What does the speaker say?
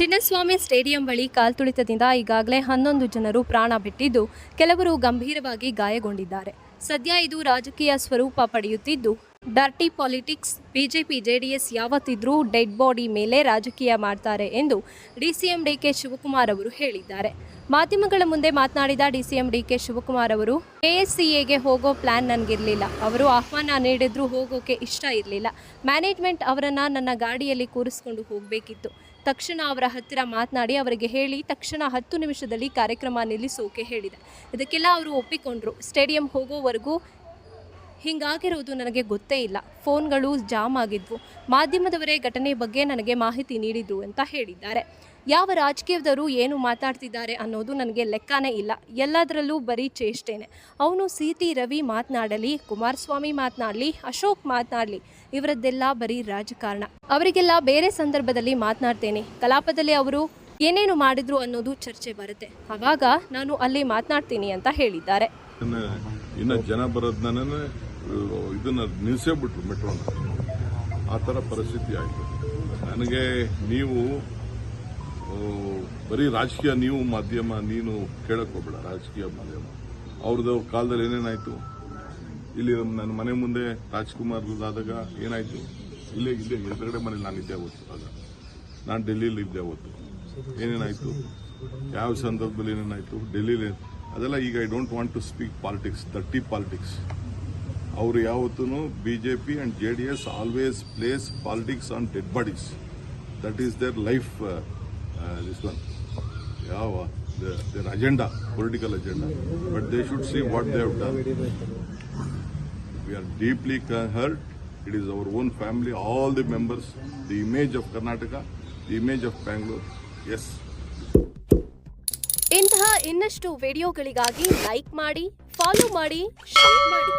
Chinnaswamy stadium ಬಳಿ ಕಾಲ್ತುಳಿತದಿಂದ ಈಗಾಗಲೇ ಹನ್ನೊಂದು ಜನರು ಪ್ರಾಣ ಬಿಟ್ಟಿದ್ದು ಕೆಲವರು ಗಂಭೀರವಾಗಿ ಗಾಯಗೊಂಡಿದ್ದಾರೆ. ಸದ್ಯ ಇದು ರಾಜಕೀಯ ಸ್ವರೂಪ ಪಡೆಯುತ್ತಿದ್ದು, ಡರ್ಟಿ ಪಾಲಿಟಿಕ್ಸ್, ಬಿಜೆಪಿ, ಜೆಡಿಎಸ್ ಯಾವತ್ತಿದ್ರೂ ಡೆಡ್ ಬಾಡಿ ಮೇಲೆ ರಾಜಕೀಯ ಮಾಡ್ತಾರೆ ಎಂದು ಡಿಸಿಎಂ ಡಿಕೆ ಶಿವಕುಮಾರ್ ಅವರು ಹೇಳಿದ್ದಾರೆ. ಮಾಧ್ಯಮಗಳ ಮುಂದೆ ಮಾತನಾಡಿದ ಡಿಸಿಎಂ ಡಿಕೆ ಶಿವಕುಮಾರ್ ಅವರು ಕೆಎಸ್ಸಿಎಗೆ ಹೋಗೋ ಪ್ಲಾನ್ ನನಗಿರಲಿಲ್ಲ. ಅವರು ಆಹ್ವಾನ ನೀಡಿದ್ರು ಹೋಗೋಕೆ ಇಷ್ಟ ಇರಲಿಲ್ಲ. ಮ್ಯಾನೇಜ್ಮೆಂಟ್ ಅವರನ್ನು ನನ್ನ ಗಾಡಿಯಲ್ಲಿ ಕೂರಿಸ್ಕೊಂಡು ಹೋಗಬೇಕಿತ್ತು. ತಕ್ಷಣ ಅವರ ಹತ್ತಿರ ಮಾತನಾಡಿ ಅವರಿಗೆ ಹೇಳಿ ತಕ್ಷಣ ಹತ್ತು ನಿಮಿಷದಲ್ಲಿ ಕಾರ್ಯಕ್ರಮ ನಿಲ್ಲಿಸೋಕೆ ಹೇಳಿದೆ. ಇದಕ್ಕೆಲ್ಲ ಅವರು ಒಪ್ಪಿಕೊಂಡ್ರು. ಸ್ಟೇಡಿಯಂ ಹೋಗೋವರೆಗೂ ಹೀಗಾಗಿರೋದು ನನಗೆ ಗೊತ್ತೇ ಇಲ್ಲ. ಫೋನ್ಗಳು ಜಾಮ್ ಆಗಿದ್ವು. ಮಾಧ್ಯಮದವರೇ ಘಟನೆ ಬಗ್ಗೆ ನನಗೆ ಮಾಹಿತಿ ನೀಡಿದ್ರು ಅಂತ ಹೇಳಿದ್ದಾರೆ. ಯಾವ ರಾಜಕೀಯದವರು ಏನು ಮಾತಾಡ್ತಿದ್ದಾರೆ ಅನ್ನೋದು ನನಗೆ ಲೆಕ್ಕನೇ ಇಲ್ಲ. ಎಲ್ಲದರಲ್ಲೂ ಬರೀ ಚೇಷ್ಟೇನೆ. ಅವನು ಸಿ ಟಿ ರವಿ ಮಾತನಾಡಲಿ, ಕುಮಾರಸ್ವಾಮಿ ಮಾತನಾಡಲಿ, ಅಶೋಕ್ ಮಾತನಾಡಲಿ, ಇವರದ್ದೆಲ್ಲ ಬರೀ ರಾಜಕಾರಣ. ಅವರಿಗೆಲ್ಲ ಬೇರೆ ಸಂದರ್ಭದಲ್ಲಿ ಮಾತನಾಡ್ತೇನೆ. ಕಲಾಪದಲ್ಲಿ ಅವರು ಏನೇನು ಮಾಡಿದ್ರು ಅನ್ನೋದು ಚರ್ಚೆ ಬರುತ್ತೆ. ಆವಾಗ ನಾನು ಅಲ್ಲಿ ಮಾತನಾಡ್ತೀನಿ ಅಂತ ಹೇಳಿದ್ದಾರೆ. ಇನ್ನ ಜನ ಬರೋದನ್ನ ಇದನ್ನ ನಿಲ್ಸೇ ಬಿಟ್ರು ಮೆಟ್ರೋನ ಆ ಥರ ಪರಿಸ್ಥಿತಿ ಆಯಿತು. ನನಗೆ ನೀವು ಬರೀ ರಾಜಕೀಯ ನೀವು ಮಾಧ್ಯಮ, ನೀನು ಕೇಳಕ್ ಹೋಗ್ಬೇಡ, ರಾಜಕೀಯ ಮಾಧ್ಯಮ. ಅವ್ರದ್ದು ಕಾಲದಲ್ಲಿ ಏನೇನಾಯ್ತು? ಇಲ್ಲಿ ನನ್ನ ಮನೆ ಮುಂದೆ ರಾಜ್ಕುಮಾರ್ ಆದಾಗ ಏನಾಯ್ತು? ಇಲ್ಲೇ ಇಲ್ಲೇ ಎದುರುಗಡೆ ಮನೇಲಿ ನಾನು ಇದ್ದೆ ಅವತ್ತು ಆಗ. ನಾನು ಡೆಲ್ಲಿಲಿ ಇದ್ದೆ ಅವತ್ತು. ಏನೇನಾಯ್ತು? ಯಾವ ಸಂದರ್ಭದಲ್ಲಿ ಏನೇನಾಯ್ತು? ಡೆಲ್ಲಿಲಿ, ಅದೆಲ್ಲ ಈಗ I don't want to speak politics ದಟ್ಟಿ politics ಅವರು ಯಾವತ್ತೂ B J P and J D S always plays politics on dead bodies that is their life this one ಯಾವ? Their agenda political agenda but they should see what they have done we are deeply hurt it is our own family all the members the image of Karnataka the image of Bangalore yes ಇಂತಹ ಇನ್ನಷ್ಟು ವಿಡಿಯೋಗಳಿಗಾಗಿ like ಮಾಡಿ follow ಮಾಡಿ share ಮಾಡಿ.